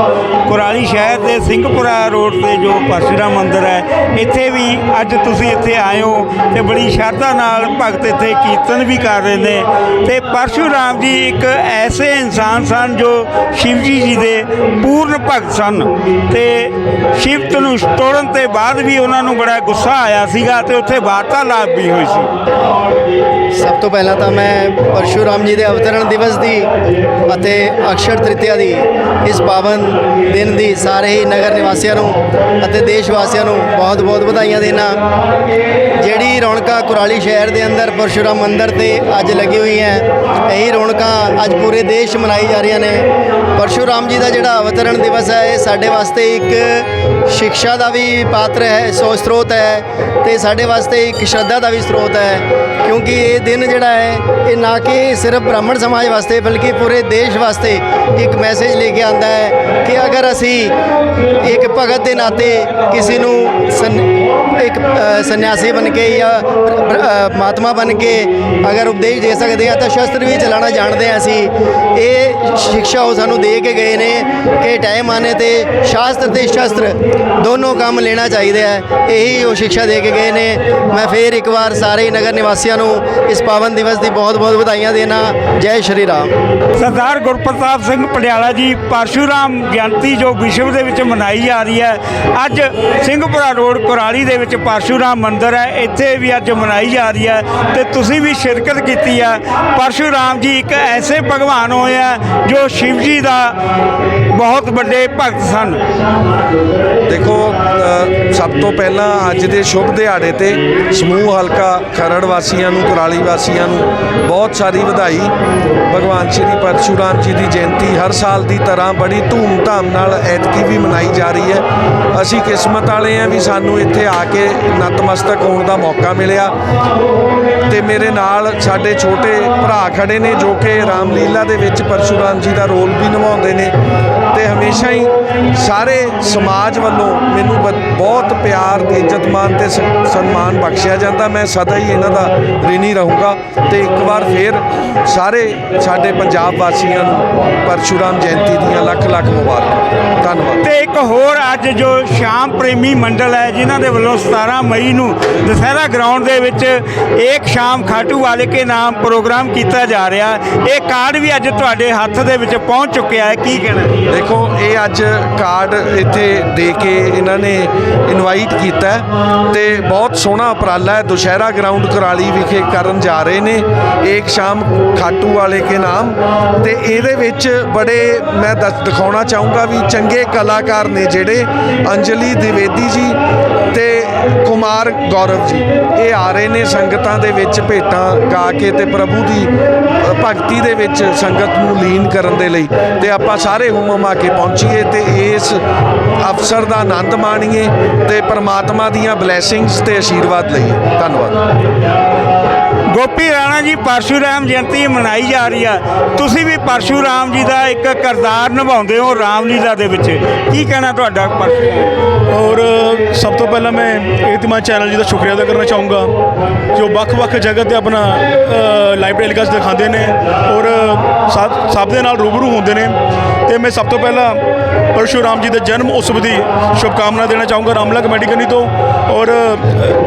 ਕੁਰਾਲੀ ਸ਼ਹਿਰ ਦੇ ਸਿੰਘਪੁਰਾ ਰੋਡ ਤੇ ਜੋ ਪਰਸ਼ੂਰਾਮ ਮੰਦਿਰ ਹੈ, ਇੱਥੇ ਵੀ ਅੱਜ ਤੁਸੀਂ ਇੱਥੇ ਆਏ ਹੋ ਤੇ ਬੜੀ ਸ਼ਰਧਾ ਨਾਲ ਭਗਤ ਇੱਥੇ ਕੀਰਤਨ ਵੀ ਕਰ ਰਹੇ ਨੇ। ਤੇ ਪਰਸ਼ੂਰਾਮ ਜੀ ਇੱਕ ਐਸੇ ਇਨਸਾਨ ਸਨ ਜੋ ਸ਼ਿਵਜੀ ਜੀ ਦੇ ਪੂਰਨ ਭਗਤ ਸਨ। ਤੇ ਸ਼ਿਵਤ ਨੂੰ ਤੋੜਨ ਤੇ ਬਾਅਦ ਵੀ ਉਹਨਾਂ ਨੂੰ ਬੜਾ ਗੁੱਸਾ ਆਇਆ ਸੀਗਾ ਤੇ ਉੱਥੇ ਵਾਰਤਾਲਾਪ ਵੀ ਹੋਈ ਸੀ। ਸਭ ਤੋਂ ਪਹਿਲਾਂ ਤਾਂ ਮੈਂ ਪਰਸ਼ੂਰਾਮ ਜੀ ਦੇ ਅਵਤਰਣ ਦਿਵਸ ਦੀ ਅਤੇ ਅਕਸ਼ਰ ਤ੍ਰਿਤੀਆ ਦੀ ਇਸ ਪਾਵਨ ਦਿਨ ਦੀ ਸਾਰੇ ਹੀ ਨਗਰ ਨਿਵਾਸੀਆਂ ਨੂੰ ਅਤੇ ਦੇਸ਼ ਵਾਸੀਆਂ ਨੂੰ ਬਹੁਤ-ਬਹੁਤ ਵਧਾਈਆਂ ਦੇਣਾ। ਜਿਹੜੀ ਰੌਣਕਾਂ ਕੁਰਾਲੀ ਸ਼ਹਿਰ ਦੇ ਅੰਦਰ, ਪਰਸ਼ੂਰਾਮ ਮੰਦਿਰ ਤੇ ਅੱਜ ਲੱਗੀ ਹੋਈ ਹੈ, ਇਹੀ ਰੌਣਕਾਂ ਅੱਜ ਪੂਰੇ ਦੇਸ਼ ਮਨਾਈ ਜਾ ਰਹੀਆਂ ਨੇ। ਪਰਸ਼ੂਰਾਮ ਜੀ ਦਾ ਜਿਹੜਾ ਅਵਤਰਣ ਦਿਵਸ ਹੈ, ਇਹ ਸਾਡੇ ਵਾਸਤੇ ਇੱਕ ਸਿੱਖਿਆ ਦਾ ਵੀ ਪਾਤਰ ਹੈ, ਸੋ ਸਰੋਤ ਹੈ ਤੇ ਸਾਡੇ ਵਾਸਤੇ ਇੱਕ ਸ਼ਰਧਾ ਦਾ ਵੀ ਸਰੋਤ ਹੈ, ਕਿਉਂਕਿ ਇਹ ਦਿਨ ਜਿਹੜਾ ਹੈ ਇਹ ਨਾ ਕਿ ਸਿਰਫ ਬ੍ਰਾਹਮਣ ਸਮਾਜ ਵਾਸਤੇ, ਬਲਕਿ ਪੂਰੇ ਦੇਸ਼ ਵਾਸਤੇ ਇੱਕ ਮੈਸੇਜ ਲੈ ਕੇ ਆਂਦਾ ਹੈ ਕਿ ਅਗਰ ਅਸੀਂ ਇੱਕ ਭਗਤ ਦੇ ਨਾਤੇ ਕਿਸੇ ਨੂੰ ਇੱਕ ਸੰਨਿਆਸੀ ਬਣ ਕੇ ਜਾਂ ਬ੍ਰ- ਮਹਾਤਮਾ ਬਣ ਕੇ ਅਗਰ ਉਪਦੇਸ਼ ਦੇ ਸਕਦੇ ਆ ਤਾਂ ਸ਼ਸਤਰ ਵੀ ਚਲਾਣਾ ਜਾਣਦੇ ਆ ਅਸੀਂ। ਇਹ ਸਿੱਖਿਆ ਉਹ ਸਾਨੂੰ ਦੇ ਕੇ ਗਏ ਨੇ ਕਿ ਟਾਈਮ ਆਨੇ ਤੇ ਸ਼ਾਸਤਰ ਤੇ ਸ਼ਸਤਰ ਦੋਨੋਂ ਕੰਮ ਲੈਣਾ ਚਾਹੀਦਾ ਹੈ। ਇਹੀ ਉਹ ਸਿੱਖਿਆ ਦੇ ਕੇ ਗਏ ਨੇ। ਮੈਂ ਫੇਰ ਇੱਕ ਵਾਰ ਸਾਰੇ ਨਗਰ ਨਿਵਾਸੀਆਂ ਨੂੰ ਇਸ ਪਾਵਨ ਦਿਵਸ ਦੀ ਬਹੁਤ ਬਹੁਤ ਵਧਾਈਆਂ ਦੇਣਾ। ਜੈ ਸ਼੍ਰੀ ਰਾਮ। ਸਰਦਾਰ ਗੁਰਪ੍ਰਤਾਪ ਸਿੰਘ ਪਟਿਆਲਾ ਜੀ, ਪਰਸ਼ੂਰਾਮ ਜਯੰਤੀ ਜੋ ਵਿਸ਼ਵ ਦੇ ਵਿੱਚ ਮਨਾਈ ਜਾ ਰਹੀ ਹੈ, ਅੱਜ ਸਿੰਘਪੁਰਾ ਰੋਡ ਕੁਰਾਲੀ ਦੇ ਵਿੱਚ ਪਰਸ਼ੂਰਾਮ ਮੰਦਿਰ ਹੈ, ਇੱਥੇ ਵੀ ਅੱਜ ਮਨਾਈ ਜਾ ਰਹੀ ਹੈ ਤੇ ਤੁਸੀਂ ਵੀ ਸ਼ਿਰਕਤ ਕੀਤੀ ਹੈ। ਪਰਸ਼ੂਰਾਮ ਜੀ ਇੱਕ ਐਸੇ ਭਗਵਾਨ ਹੋਏ ਆ ਜੋ ਸ਼ਿਵ ਜੀ ਦਾ ਬਹੁਤ ਵੱਡੇ ਭਗਤ ਸਨ। ਦੇਖੋ ਸਭ ਤੋਂ ਪਹਿਲਾਂ ਅੱਜ ਦੇ ਸ਼ੁਭ ਦਿਹਾੜੇ ਤੇ ਸਮੂਹ ਹਲਕਾ ਖਰੜ ਵਾਸੀਆਂ ਨੂੰ, ਕੁਰਾਲੀ ਵਾਸੀਆਂ ਨੂੰ ਬਹੁਤ ਸਾਰੀ ਵਧਾਈ। ਭਗਵਾਨ ਸ਼੍ਰੀ ਪਰਸ਼ੂਰਾਮ ਜੀ ਦੀ ਜਯੰਤੀ ਹਰ ਸਾਲ ਦੀ ਤਰ੍ਹਾਂ ਬੜੀ ਧੂਮ-ਧਾਮ ਨਾਲ ਐਤਕੀ ਵੀ ਮਨਾਈ ਜਾ ਰਹੀ ਹੈ। ਅਸੀਂ ਕਿਸਮਤ ਵਾਲੇ ਹਾਂ ਵੀ ਸਾਨੂੰ ਇੱਥੇ ਆ ਕੇ ਨਤਮਸਤਕ ਹੋਣ ਦਾ ਮੌਕਾ ਮਿਲਿਆ। ਤੇ ਮੇਰੇ ਨਾਲ ਸਾਡੇ ਛੋਟੇ ਭਰਾ ਖੜੇ ਨੇ ਜੋ ਕਿ ਰਾਮਲੀਲਾ ਦੇ ਵਿੱਚ ਪਰਸ਼ੂਰਾਮ ਜੀ ਦਾ ਰੋਲ ਵੀ ਨਿਭਾਉਂਦੇ ਨੇ। ਤੇ ਹਮੇਸ਼ਾ ਹੀ ਸਾਰੇ ਸਮਾਜ ਵੱਲੋਂ ਮੈਨੂੰ ਬ- ਬਹੁਤ ਪਿਆਰ ਤੇ ਇੱਜ਼ਤ ਮਾਨ ਤੇ ਸਨਮਾਨ ਬਖਸ਼ਿਆ ਜਾਂਦਾ। ਮੈਂ ਸਦਾ ਹੀ ਇਹਨਾਂ ਦਾ ਰਿਣੀ ਰਹੂੰਗਾ ਤੇ ਇੱਕ ਵਾਰ ਫੇਰ ਸਾਰੇ ਸਾਡੇ ਪੰਜਾਬ ਵਾਸੀਆਂ ਨੂੰ ਪਰਸ਼ੂਰਾਮ ਜਯੰਤੀ ਦੀਆਂ ਲੱਖ ਲੱਖ ਮੁਬਾਰਕਾਂ। ਧੰਨਵਾਦ। ਤੇ ਇੱਕ ਹੋਰ ਅੱਜ ਜੋ ਸ਼ਾਮ ਪ੍ਰੇਮੀ ਮੰਡਲ ਹੈ, ਜਿਨ੍ਹਾਂ ਦੇ ਵੱਲੋਂ 17 ਮਈ ਨੂੰ ਦਸਹਿਰਾ ਗਰਾਊਂਡ ਦੇ ਵਿੱਚ ਏਕ ਸ਼ਾਮ ਖਾਟੂ ਵਾਲੇ ਕੇ ਨਾਮ ਪ੍ਰੋਗਰਾਮ ਕੀਤਾ ਜਾ ਰਿਹਾ। ਇਹ ਕਾਰਡ ਵੀ ਅੱਜ ਤੁਹਾਡੇ ਹੱਥ ਦੇ ਵਿੱਚ ਪਹੁੰਚ ਚੁੱਕਿਆ ਹੈ। ਕੀ ਕਹਿਣਾ ਦੇਖੋ, ਇਹ ਅੱਜ ਕਾਰਡ ਇੱਥੇ ਦੇ ਕੇ ਇਹਨਾਂ ਨੇ ਇਨਵਾਈਟ ਕੀਤਾ ਹੈ ਤੇ ਬਹੁਤ ਸੋਹਣਾ ਉਪਰਾਲਾ ਹੈ। ਦੁਸ਼ਹਿਰਾ ਗਰਾਊਂਡ ਕਰਾਲੀ ਵਿਖੇ ਕਰਨ ਜਾ ਰਹੇ ਨੇ। ਏਕ ਸ਼ਾਮ ਖਾਟੂ ਵਾਲੇ ਕੇ ਨਾਮ। ਤੇ ਇਹਦੇ ਵਿੱਚ ਬੜੇ ਮੈਂ ਦੱਸ- ਦਿਖਾਉਣਾ ਚਾਹੂੰਗਾ ਵੀ ਚੰਗੇ ਕਲਾਕਾਰ ਨੇ ਜਿਹੜੇ ਅੰਜਲੀ ਦਿਵੇਦੀ ਜੀ ਤੇ ਕੁਮਾਰ ਗੌਰਵ ਜੀ। ਇਹ ਆ ਰਹੇ ਨੇ ਸੰਗਤਾਂ ਦੇ ਵਿੱਚ ਭੇਟਾਂ ਗਾ ਕੇ ਤੇ ਪ੍ਰਭੂ ਦੀ ਭਗਤੀ ਦੇ ਵਿੱਚ ਸੰਗਤ ਨੂੰ ਲੀਨ ਕਰਨ ਦੇ ਲਈ ਤੇ ਆਪਾਂ ਸਾਰੇ ਹੁਮਮਾ ਕੇ ਪਹੁੰਚੀਏ ਤੇ ਇਸ ਅਵਸਰ ਦਾ ਆਨੰਦ ਮਾਣੀਏ ਤੇ ਪ੍ਰਮਾਤਮਾ ਦੀਆਂ ਬਲੇਸਿੰਗਸ ਤੇ ਆਸ਼ੀਰਵਾਦ ਲਈਏ। ਧੰਨਵਾਦ। ਗੋਪੀ ਰਾਣਾ ਜੀ, ਪਰਸ਼ੂਰਾਮ ਜਯੰਤੀ ਮਨਾਈ ਜਾ ਰਹੀ ਆ। ਤੁਸੀਂ ਵੀ ਪਰਸ਼ੂਰਾਮ ਜੀ ਦਾ ਇੱਕ ਕਿਰਦਾਰ ਨਿਭਾਉਂਦੇ ਹੋ ਰਾਮਲੀਲਾ ਦੇ ਵਿੱਚ। ਕੀ ਕਹਿਣਾ ਤੁਹਾਡਾ ਪਰਸ਼ੂਰਾਮ? ਔਰ ਸਭ ਤੋਂ ਪਹਿਲਾਂ ਮੈਂ ਏਤਮਾਨ ਚੈਨਲ ਜੀ ਦਾ ਸ਼ੁਕਰੀਆ ਅਦਾ ਕਰਨਾ ਚਾਹੂੰਗਾ, ਜੋ ਵੱਖ-ਵੱਖ ਜਗ੍ਹਾ ਤੇ ਆਪਣਾ ਲਾਈਵ ਟੈਲੀਕਾਸਟ ਦਿਖਾਉਂਦੇ ਨੇ ਔਰ ਸਭ ਸਭ ਦੇ ਨਾਲ ਰੂਬਰੂ ਹੁੰਦੇ ਨੇ। ਤੇ ਮੈਂ ਸਭ ਤੋਂ ਪਹਿਲਾਂ ਪਰਸ਼ੂਰਾਮ ਜੀ ਦੇ ਜਨਮ ਉਤਸਵ ਦੀ ਸ਼ੁਭਕਾਮਨਾ ਦੇਣਾ ਚਾਹੂੰਗਾ ਰਾਮਲਾ ਕਮੇਟੀ ਕਨੀ ਤੋਂ। ਔਰ ਅ,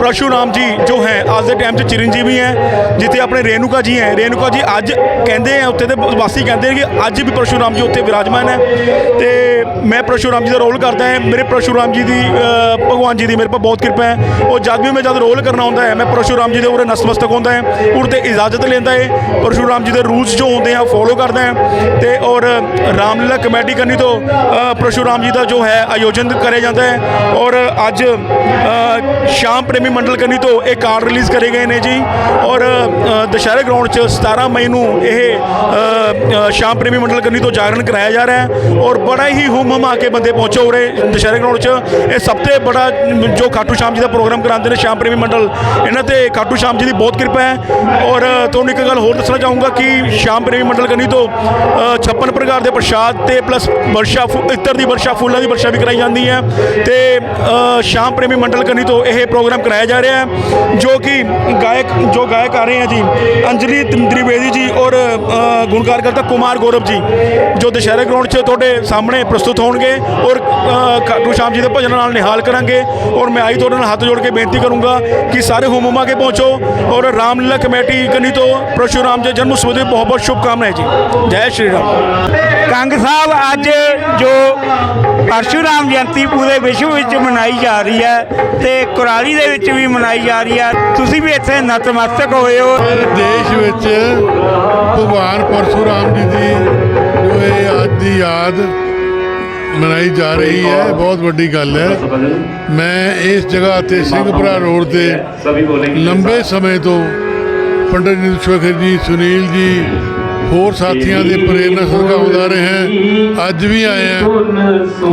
ਪਰਸ਼ੂਰਾਮ ਜੀ ਜੋ ਹੈ ਅੱਜ ਦੇ ਟਾਈਮ 'ਚ ਚਿਰੰਜੀਵੀ ਹੈ ਜਿੱਥੇ ਆਪਣੇ ਰੇਨੂਕਾ ਜੀ ਹੈ। ਰੇਨੂਕਾ ਜੀ ਅੱਜ ਕਹਿੰਦੇ ਆ ਉੱਥੇ ਦੇ ਵਾਸੀ ਕਹਿੰਦੇ ਨੇ ਕਿ ਅੱਜ ਵੀ ਪਰਸ਼ੂਰਾਮ ਜੀ ਉੱਥੇ ਵਿਰਾਜਮਾਨ ਹੈ। ਤੇ ਮੈਂ ਪਰਸ਼ੂਰਾਮ ਜੀ ਦਾ ਰੋਲ ਕਰਦਾ ਹਾਂ। ਮੇਰੇ ਪਰਸ਼ੂਰਾਮ ਜੀ ਦੀ ਭਗਵਾਨ ਜੀ ਦੀ ਮੇਰੇ ਪਰ ਬਹੁਤ ਕਿਰਪਾ ਹੈ। ਉਹ ਜਦ ਵੀ ਮੈਂ ਜਦ ਰੋਲ ਕਰਨਾ ਹੁੰਦਾ ਹੈ ਮੈਂ ਪਰਸ਼ੂਰਾਮ ਜੀ ਦੇ ਉਰੇ ਨਸਮਸਤਕ ਹੁੰਦਾ ਹੈ ਉਰੇ ਤੇ ਇਜਾਜ਼ਤ ਲੈਂਦਾ ਹੈ। ਪਰਸ਼ੂਰਾਮ ਜੀ ਦੇ ਰੂਲਸ ਜੋ ਹੁੰਦੇ ਆ ਫੋਲੋ ਕਰਦਾ ਹੈ। ਤੇ ਔਰ ਰਾਮਲੀਲਾ ਕਮੇਟੀ ਕਰਨੀ ਤੋਂ ਅ, ਪਰਸ਼ੂਰਾਮ ਜੀ ਦਾ ਜੋ ਹੈ ਆਯੋਜਨ ਕਰਿਆ ਜਾਂਦਾ ਹੈ ਔਰ ਅੱਜ ਸ਼ਾਮ ਪ੍ਰੇਮੀ ਮੰਡਲ ਕਰਨੀ ਤੋਂ ਇਹ ਕਾਰਡ ਰਿਲੀਜ਼ ਕਰੇ ਗਏ ਨੇ ਜੀ ਔਰ ਅ, ਦੁਸ਼ਹਿਰੇ ਗਰਾਊਂਡ 'ਚ 17 ਮਈ ਨੂੰ ਇਹ ਸ਼ਾਮ ਪ੍ਰੇਮੀ ਮੰਡਲ ਕਰਨੀ ਤੋਂ ਜਾਗਰਣ ਕਰਾਇਆ ਜਾ ਰਿਹਾ ਹੈ ਔਰ ਬੜਾ ਹੀ ਹੁਮ ਹਮਾ ਕੇ ਬੰਦੇ ਪਹੁੰਚੇ ਉਰੇ ਦੁਸ਼ਹਿਰੇ ਗਰਾਊਂਡ 'ਚ। ਇਹ ਸਭ ਤੋਂ ਬੜਾ ਜੋ ਖਾਟੂ ਸ਼ਾਮ ਜੀ ਦਾ ਪ੍ਰੋਗਰਾਮ ਕਰਾਉਂਦੇ ਨੇ ਸ਼ਾਮ ਪ੍ਰੇਮੀ ਮੰਡਲ ਇਹਨਾਂ ਤੇ ਖਾਟੂ ਸ਼ਾਮ ਜੀ ਦੀ ਬਹੁਤ ਕਿਰਪਾ ਹੈ ਔਰ ਤੁਹਾਨੂੰ ਇੱਕ ਗੱਲ ਹੋਰ ਦੱਸਣਾ ਚਾਹੂੰਗਾ ਕਿ ਸ਼ਾਮ ਪ੍ਰੇਮੀ ਮੰਡਲ ਕਰਨੀ ਤੋਂ ਅ, 56 ਪ੍ਰਕਾਰ ਦੇ ਪ੍ਰਸ਼ਾਦ ਤੇ ਪਲੱਸ ਵਰਸ਼ਾ ਫੁ- ਇੱਤਰ ਦੀ ਵਰਸ਼ਾ ਫੁੱਲਾਂ ਦੀ ਵਰਸ਼ਾ ਵੀ ਕਰਾਈ ਜਾਂਦੀ ਹੈ ਤੇ ਸ਼ਾਮ ਪ੍ਰੇਮੀ ਮੰਡਲ ਕਰਨੀ ਤੋਂ ਇਹ ਪ੍ਰੋਗਰਾਮ ਕਰਾਇਆ ਜਾ ਰਿਹਾ ਹੈ ਜੋ ਕਿ ਗਾਇਕ ਜੋ ਗਾਇਕ ਆ ਰਹੇ ਹੈ ਜੀ ਅੰਜਲੀ ਤ੍ਰਿਵੇਦੀ ਜੀ ਔਰ ਗੁਣਕਾਰ ਕਰਤਾ ਕੁਮਾਰ ਗੌਰਵ ਜੀ ਜੋ ਦੁਸ਼ਹਿਰਾ ਗਰਾਊਂਡ 'ਚ ਤੁਹਾਡੇ ਸਾਹਮਣੇ ਪ੍ਰਸਤੁਤ ਹੋਣਗੇ ਔਰ ਅ, ਸ਼ਾਮ ਜੀ ਦੇ ਭਜਨ ਨਾਲ ਨਿਹਾਲ ਕਰਾਂਗੇ ਔਰ ਮੈਂ ਆਈ ਤੁਹਾਡੇ ਨਾਲ ਹੱਥ ਜੋੜ ਕੇ ਬੇਨਤੀ ਕਰੂੰਗਾ ਕਿ ਸਾਰੇ ਹੁਮਮਾ ਕੇ ਪਹੁੰਚੋ ਔਰ ਰਾਮਲੀਲਾ ਕਮੇਟੀ ਕਨੀ ਤੋਂ ਪਰਸ਼ੂਰਾਮ ਜੀ ਜਨਮ ਉਤਸਵ ਦੀ ਬਹੁਤ ਬਹੁਤ ਸ਼ੁਭਕਾਮਨਾਵਾਂ ਜੀ। ਜੈ ਸ਼੍ਰੀ ਰਾਮ। ਕੰਗ ਸਾਹਿਬ ਅੱਜ ਜੋ ਪਰਸ਼ੂਰਾਮ ਜਯੰਤੀ ਪੂਰੇ ਵਿਸ਼ਵ ਵਿੱਚ ਮਨਾਈ ਜਾ ਰਹੀ ਹੈ ਤੇ ਕੁਰਾਲੀ ਦੇ ਵਿੱਚ ਵੀ ਮਨਾਈ ਜਾ ਰਹੀ ਹੈ ਤੁਸੀਂ ਵੀ ਇੱਥੇ ਨਤਮਸਤਕ ਹੋਏ ਹੋ। ਦੇਸ਼ ਵਿੱਚ ਭਗਵਾਨ ਪਰਸ਼ੂਰਾਮ ਜੀ ਦੀ ਜੋ ਇਹ ਅੱਜ ਦੀ ਯਾਦ ਮਨਾਈ ਜਾ ਰਹੀ ਹੈ ਬਹੁਤ ਵੱਡੀ ਗੱਲ ਹੈ। ਮੈਂ ਇਸ ਜਗ੍ਹਾ ਤੇ ਸਿੰਘਪੁਰਾ ਰੋਡ ਤੇ ਲੰਬੇ ਸਮੇਂ ਤੋਂ ਪੰਡਿਤ ਨਿਸ਼ਵਖਰ ਜੀ ਸੁਨੀਲ ਜੀ ਹੋਰ ਸਾਥੀਆਂ ਦੇ ਪ੍ਰੇਰਨਾ ਸਦਕਾ ਆਉਂਦਾ ਰਹੇ। ਅੱਜ ਵੀ ਆਏ ਹਾਂ।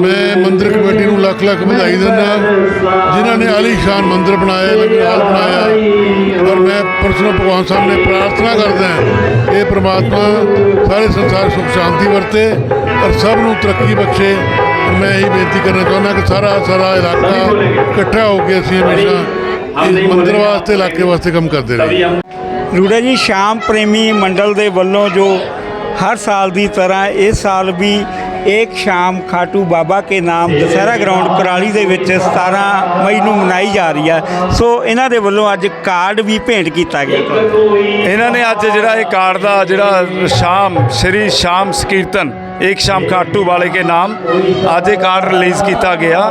ਮੈਂ ਮੰਦਿਰ ਕਮੇਟੀ ਨੂੰ ਲੱਖ ਲੱਖ ਵਧਾਈ ਦਿੰਦਾ ਜਿਨ੍ਹਾਂ ਨੇ ਆਲੀਸ਼ਾਨ ਮੰਦਿਰ ਬਣਾਇਆ ਲੰਗਰ ਬਣਾਇਆ। ਔਰ ਮੈਂ ਪਰਸਨਲ ਭਗਵਾਨ ਸਾਹਿਬ ਨੇ ਪ੍ਰਾਰਥਨਾ ਕਰਦਾ ਹਾਂ, ਇਹ ਪ੍ਰਮਾਤਮਾ ਸਾਰੇ ਸੰਸਾਰ ਸੁਖ ਸ਼ਾਂਤੀ ਵਰਤੇ ਔਰ ਸਭ ਨੂੰ ਤਰੱਕੀ ਬਖਸ਼ੇ। ਮੈਂ ਇਹ ਬੇਨਤੀ ਕਰਨਾ ਚਾਹੁੰਦਾ ਕਿ ਸਾਰਾ ਸਾਰਾ ਇਲਾਕਾ ਇਕੱਠਾ ਹੋ ਕੇ ਅਸੀਂ ਹਮੇਸ਼ਾ ਇਸ ਮੰਦਿਰ ਵਾਸਤੇ, ਇਲਾਕੇ ਵਾਸਤੇ ਕੰਮ ਕਰਦੇ ਰਹੇ ਰੂੜਾ ਜੀ, ਸ਼ਾਮ ਪ੍ਰੇਮੀ ਮੰਡਲ ਦੇ ਵੱਲੋਂ ਜੋ ਹਰ ਸਾਲ ਦੀ ਤਰ੍ਹਾਂ ਇਸ ਸਾਲ ਵੀ ਇੱਕ ਸ਼ਾਮ ਖਾਟੂ ਬਾਬਾ ਕੇ ਨਾਮ ਦਸਹਿਰਾ ਗਰਾਊਂਡ ਪਰਾਲੀ ਦੇ ਵਿੱਚ 17 ਮਈ ਨੂੰ ਮਨਾਈ ਜਾ ਰਹੀ ਹੈ ਸੋ ਇਹਨਾਂ ਦੇ ਵੱਲੋਂ ਅੱਜ ਕਾਰਡ ਵੀ ਭੇਂਟ ਕੀਤਾ ਗਿਆ। ਇਹਨਾਂ ਨੇ ਅੱਜ ਜਿਹੜਾ ਇਹ ਕਾਰਡ ਦਾ ਜਿਹੜਾ ਸ਼ਾਮ, ਸ੍ਰੀ ਸ਼ਾਮ ਸਕੀਰਤਨ ਇੱਕ ਸ਼ਾਮ ਖਾਟੂ ਵਾਲੇ ਕੇ ਨਾਮ ਅੱਜ ਇਹ ਕਾਰਡ ਰਿਲੀਜ਼ ਕੀਤਾ ਗਿਆ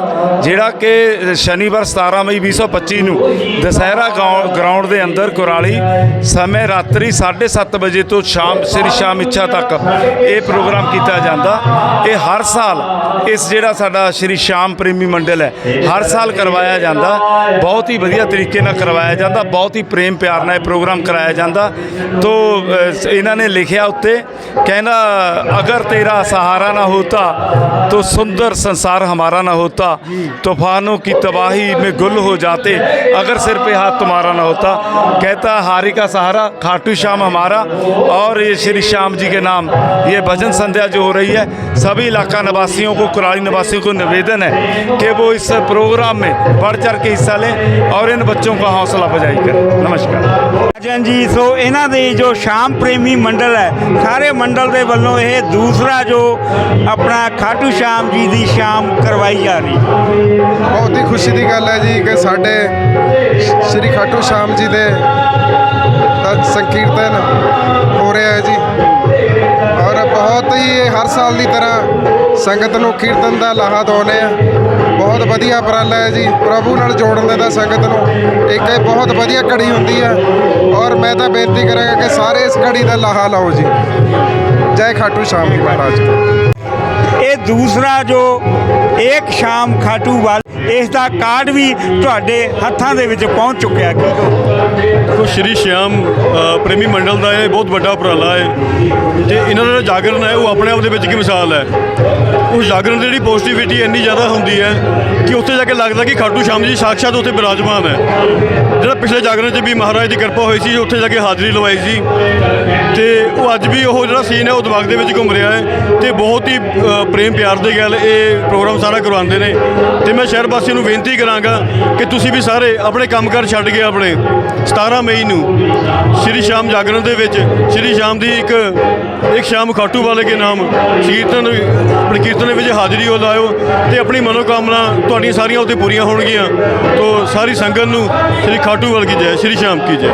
ਜਿਹੜਾ ਕਿ ਸ਼ਨੀਵਾਰ 17 ਮਈ 2025 ਨੂੰ ਦਸਹਿਰਾ ਗਰਾਊ- ਗਰਾਊਂਡ ਦੇ ਅੰਦਰ ਕੁਰਾਲੀ ਸਮੇਂ ਰਾਤਰੀ 7:30 ਵਜੇ ਤੋਂ ਸ਼ਾਮ ਸ੍ਰੀ ਸ਼ਾਮ ਇੱਛਾ ਤੱਕ ਇਹ ਪ੍ਰੋਗਰਾਮ ਕੀਤਾ ਜਾਂਦਾ ਇਹ ਹਰ ਸਾਲ ਇਸ ਜਿਹੜਾ ਸਾਡਾ ਸ੍ਰੀ ਸ਼ਾਮ ਪ੍ਰੇਮੀ ਮੰਡਲ ਹੈ ਹਰ ਸਾਲ ਕਰਵਾਇਆ ਜਾਂਦਾ ਬਹੁਤ ਹੀ ਵਧੀਆ ਤਰੀਕੇ ਨਾਲ ਕਰਵਾਇਆ ਜਾਂਦਾ ਬਹੁਤ ਹੀ ਪ੍ਰੇਮ ਪਿਆਰ ਨਾਲ ਇਹ ਪ੍ਰੋਗਰਾਮ ਕਰਾਇਆ ਜਾਂਦਾ ਤੋ ਇਹਨਾਂ ਨੇ ਲਿਖਿਆ ਉੱਤੇ ਕਹਿੰਦਾ ਅਗਰ ਤੇਰਾ सहारा ना होता तो सुंदर संसार हमारा ना होता। तूफानों की तबाही में गुल हो जाते, अगर सिर पे हाथ तुम्हारा ना होता। कहता, हारी का सहारा, खाटू श्याम हमारा, और ये श्री श्याम जी के नाम। ये भजन संध्या जो हो रही है, सभी इलाका निवासियों को, कुराली निवासियों को निवेदन है कि वो इस प्रोग्राम में बढ़ चढ़ के हिस्सा लें और इन बच्चों का हौसला अफजाई करें। नमस्कार। ਰਾਜਨ ਜੀ, ਸੋ ਇਹਨਾਂ ਦੇ ਜੋ ਸ਼ਾਮ ਪ੍ਰੇਮੀ ਮੰਡਲ ਹੈ, ਸਾਰੇ ਮੰਡਲ ਦੇ ਵੱਲੋਂ ਇਹ ਦੂਸਰਾ ਜੋ ਆਪਣਾ ਖਾਟੂ ਸ਼ਾਮ ਜੀ ਦੀ ਸ਼ਾਮ ਕਰਵਾਈ ਜਾ ਰਹੀ ਬਹੁਤ ਹੀ ਖੁਸ਼ੀ ਦੀ ਗੱਲ ਹੈ ਜੀ ਕਿ ਸਾਡੇ ਸ਼੍ਰੀ ਖਾਟੂ ਸ਼ਾਮ ਜੀ ਦੇ ਦਾ ਸੰਕੀਰਤਨ ਹੋ ਰਿਹਾ ਹੈ ਜੀ। ਔਰ ਬਹੁਤ ਹੀ ਹਰ ਸਾਲ ਦੀ ਤਰ੍ਹਾਂ ਸੰਗਤ ਨੂੰ ਕੀਰਤਨ ਦਾ ਲਾਹਾ ਦਿਵਾਉਂਦੇ ਆ ਬਹੁਤ ਵਧੀਆ ਉਪਰਾਲਾ ਹੈ ਜੀ। ਪ੍ਰਭੂ ਨਾਲ ਜੋੜਨ ਦਾ ਸੰਗਤ ਨੂੰ ਇੱਕ ਇਹ ਬਹੁਤ ਵਧੀਆ ਕੜੀ ਹੁੰਦੀ ਹੈ। ਔਰ ਮੈਂ ਤਾਂ ਬੇਨਤੀ ਕਰਾਂਗਾ ਕਿ ਸਾਰੇ ਇਸ ਕੜੀ ਦਾ ਲਾਹਾ ਲਾਓ ਜੀ। ਜੈ ਖਾਟੂ ਸ਼ਾਮ ਜੀ ਮਹਾਰਾਜ। ਇਹ ਦੂਸਰਾ ਜੋ ਇੱਕ ਸ਼ਾਮ ਖਾਟੂ ਵਾਲ ਇਸ ਦਾ ਕਾਰਡ ਵੀ ਤੁਹਾਡੇ ਹੱਥਾਂ ਦੇ ਵਿੱਚ ਪਹੁੰਚ ਚੁੱਕਿਆ ਕੀ? ਤੋ ਸ਼੍ਰੀ ਸ਼ਿਆਮ ਪ੍ਰੇਮੀ ਮੰਡਲ ਦਾ ਇਹ ਬਹੁਤ ਵੱਡਾ ਉਪਰਾਲਾ ਹੈ। ਤੇ ਇਹਨਾਂ ਦਾ ਜਾਗਰਣ ਹੈ ਉਹ ਆਪਣੇ ਆਪ ਦੇ ਵਿੱਚ ਇੱਕ ਮਿਸਾਲ ਹੈ? ਉਸ ਜਾਗਰਣ ਦੀ ਜਿਹੜੀ ਪੋਜ਼ਿਟਿਵਿਟੀ ਇੰਨੀ ਜ਼ਿਆਦਾ ਹੁੰਦੀ ਹੈ ਕਿ ਉੱਥੇ ਜਾ ਕੇ ਲੱਗਦਾ ਕਿ ਖਾਟੂ ਸ਼ਾਮ ਜੀ ਸਾਖਸ਼ਾਤ ਉੱਥੇ ਬਿਰਾਜਮਾਨ ਹੈ। ਜਿਹੜਾ ਪਿਛਲੇ ਜਾਗਰਣ 'ਚ ਵੀ ਮਹਾਰਾਜ ਦੀ ਕਿਰਪਾ ਹੋਈ ਸੀ, ਉੱਥੇ ਜਾ ਕੇ ਹਾਜ਼ਰੀ ਲਵਾਈ ਸੀ। ਤੇ ਉਹ ਅੱਜ ਵੀ ਉਹ ਜਿਹੜਾ ਸੀਨ ਹੈ, ਉਹ ਦਿਮਾਗ ਦੇ ਵਿੱਚ ਘੁੰਮ ਰਿਹਾ ਹੈ ਤੇ ਬਹੁਤ ਹੀ ਪ੍ਰੇਮ ਪਿਆਰ ਦੇ ਗੱਲ ਇਹ ਪ੍ਰੋਗਰਾਮ ਸਾਰਾ ਕਰਵਾਉਂਦੇ ਨੇ। ਤੇ ਮੈਂ ਸ਼ਹਿਰ ਵਾਸੀਆਂ ਨੂੰ ਬੇਨਤੀ ਕਰਾਂਗਾ ਕਿ ਤੁਸੀਂ ਵੀ ਸਾਰੇ ਆਪਣੇ ਕੰਮਕਾਰ ਛੱਡ ਕੇ ਆਪਣੇ 17 ਮਈ ਨੂੰ ਸ਼੍ਰੀ ਸ਼ਾਮ ਜਾਗਰਣ ਦੇ ਵਿੱਚ, ਸ਼੍ਰੀ ਸ਼ਾਮ ਦੀ ਇੱਕ ਇੱਕ ਸ਼ਾਮ ਖਾਟੂ ਵਾਲੇ ਕੇ ਨਾਮ। ਕੀਰਤਨ ਆਪਣੇ ਕੀਰਤਨ ਵਿੱਚ ਹਾਜ਼ਰੀ ਹੋ ਲਾਇਓ ਤੇ ਆਪਣੀ ਮਨੋਕਾਮਨਾ ਤੁਹਾਡੀਆਂ ਸਾਰੀਆਂ ਉੱਤੇ ਪੂਰੀਆਂ ਹੋਣਗੀਆਂ। ਤੋਂ ਸਾਰੀ ਸੰਗਤ ਨੂੰ ਸ੍ਰੀ ਖਾਟੂ ਵਾਲ ਕੀ ਜੈ, ਸ੍ਰੀ ਸ਼ਾਮ ਕੀ ਜੈ।